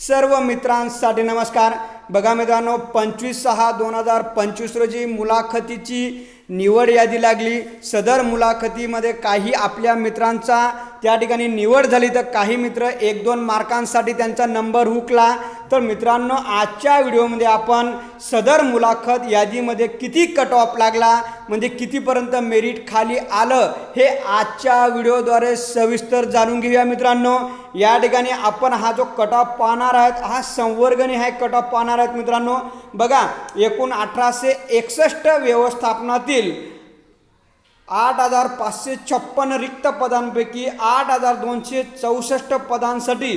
सर्व मित्रांसाठी नमस्कार. बघा मित्रांनो पंचवीस सहा दोन हजार पंचवीस रोजी मुलाखतीची निवड यादी लागली. सदर मुलाखतीमध्ये काही आपल्या मित्रांचा त्या ठिकाणी निवड झाली. तर काही मित्र एक दोन मार्कांसाठी त्यांचा नंबर हुकला. तर मित्रांनो आजच्या व्हिडिओमध्ये आपण सदर मुलाखत यादीमध्ये किती कट ऑफ लागला म्हणजे कितीपर्यंत मेरिट खाली आलं हे आजच्या व्हिडिओद्वारे सविस्तर जाणून घेऊया मित्रांनो. या ठिकाणी आपण हा जो कट ऑफ पाहणार आहेत हा संवर्गणी हा कट ऑफ पाहणार आहेत मित्रांनो. बघा एकूण अठराशे एकसष्ट व्यवस्थापनातील आठ हजार पाचशे छप्पन रिक्त पदांपैकी आठ हजार दोनशे चौसष्ट पदांसाठी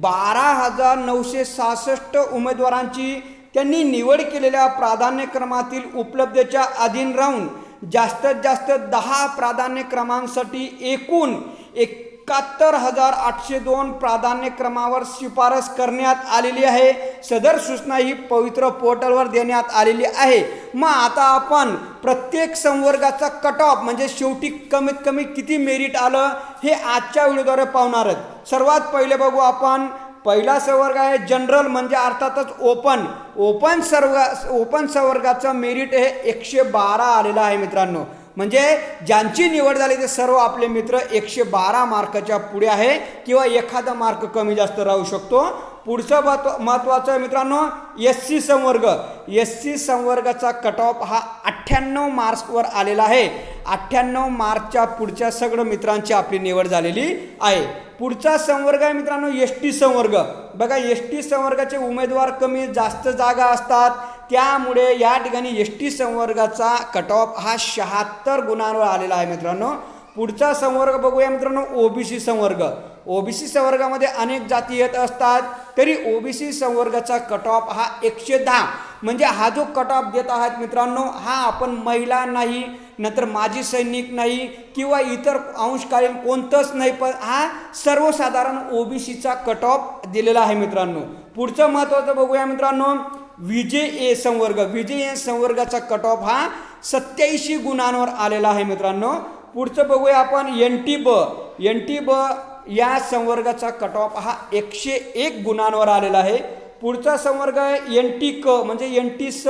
बारा हजार नऊशे सहासष्ट उमेदवारांची त्यांनी निवड केलेल्या प्राधान्यक्रमातील उपलब्धतेच्या अधीन राहून जास्तीत जास्त दहा प्राधान्यक्रमांसाठी एकूण एक एकाहत्तर हजार आठशे दोन प्राधान्यक्रमावर शिफारस करण्यात आलेली आहे. सदर सूचना ही पवित्र पोर्टलवर देण्यात आलेली आहे. मग आता आपण प्रत्येक संवर्गाचा कट ऑफ म्हणजे शेवटी कमीत कमी किती मेरिट आलं हे आजच्या व्हिडिओद्वारे पाहणार आहेत. सर्वात पहिले बघू आपण. पहिला संवर्ग आहे जनरल म्हणजे अर्थातच ओपन ओपन सर्व ओपन संवर्गाचं मेरिट हे एकशे बारा आलेलं आहे मित्रांनो. म्हणजे ज्यांची निवड झाली ते सर्व आपले मित्र एकशे बारा मार्काच्या पुढे आहे किंवा एखादा मार्क कमी जास्त राहू शकतो. पुढचं महत्त्व महत्त्वाचं आहे मित्रांनो एस सी संवर्ग. एस सी संवर्गाचा कट ऑफ हा अठ्ठ्याण्णव मार्क्सवर आलेला आहे. अठ्ठ्याण्णव मार्कच्या पुढच्या सगळं मित्रांची आपली निवड झालेली आहे. पुढचा संवर्ग आहे मित्रांनो एस टी संवर्ग. बघा एस टी संवर्गाचे उमेदवार कमी जास्त जागा असतात. त्यामुळे या ठिकाणी एस टी संवर्गाचा कट ऑफ हा शहात्तर गुणांवर आलेला आहे मित्रांनो. पुढचा संवर्ग बघूया मित्रांनो ओबीसी संवर्ग. ओबीसी संवर्गामध्ये अनेक जाती येत असतात तरी ओबीसी संवर्गाचा कट ऑफ हा एकशे दहा. म्हणजे हा जो कट ऑफ देत आहात मित्रांनो हा आपण महिला नाही नंतर माजी सैनिक नाही किंवा इतर अंशकालीन कोणतंच नाही पण हा सर्वसाधारण ओबीसीचा कट ऑफ दिलेला आहे मित्रांनो. पुढचं महत्त्वाचं बघूया मित्रांनो. विजय ए संवर्ग. विजय ए संवर्गाचा कट ऑफ हा सत्याऐंशी गुणांवर आलेला आहे मित्रांनो. पुढचं बघूया आपण एन टी ब एन टी ब या संवर्गाचा कट ऑफ हा एकशे एक गुणांवर आलेला आहे. पुढचा संवर्ग आहे एन टी क म्हणजे एन टी स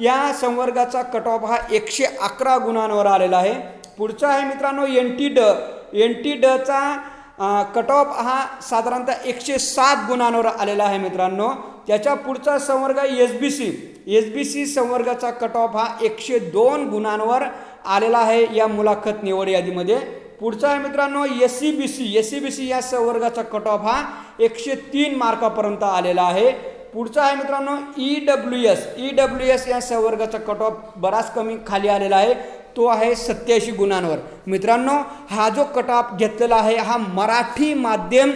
या संवर्गाचा कट ऑफ हा एकशे अकरा गुणांवर आलेला आहे. पुढचा आहे मित्रांनो एन टी ड एन टी डचा कट ऑफ हा साधारणतः एकशे सात गुणांवर आलेला आहे मित्रांनो. त्याच्या पुढचा संवर्ग S B C S B C संवर्गाचा cut off हा एकशे दोन गुणांवर आलेला आहे या मुलाखत निवड यादीमध्ये. पुढचा आहे मित्रांनो S C B C S C B C या संवर्गाचा कट ऑफ हा एकशे तीन मार्कापर्यंत आलेला आहे. पुढचा आहे मित्रांनो E W S E W S या संवर्गाचा कट ऑफ बराच कमी खाली आलेला आहे. तो आहे सत्याऐंशी गुणांवर. मित्रांनो हा जो कटऑफ घेतलेला आहे हा मराठी माध्यम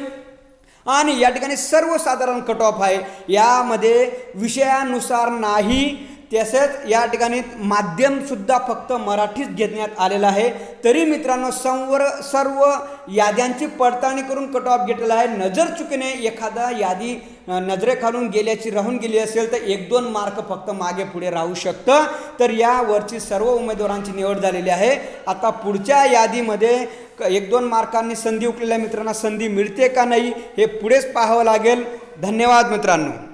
आणि या ठिकाणी सर्वसाधारण कट ऑफ आहे. यामध्ये विषयानुसार नाही तसेच या ठिकाणी माध्यमसुद्धा फक्त मराठीच घेण्यात आलेलं आहे. तरी मित्रांनो संवर सर्व याद्यांची पडताळणी करून कट ऑफ घेतलेला आहे. नजर चुकीने एखादा यादी नजरेखालून गेल्याची राहून गेली असेल तर एक दोन मार्क फक्त मागे पुढे राहू शकतं. तर यावरची सर्व उमेदवारांची निवड झालेली आहे. आता पुढच्या यादीमध्ये एक दोन मार्कांनी संधी उकलेल्या मित्रांना संधी मिळते का नाही हे पुढेच पाहावं लागेल. धन्यवाद मित्रांनो.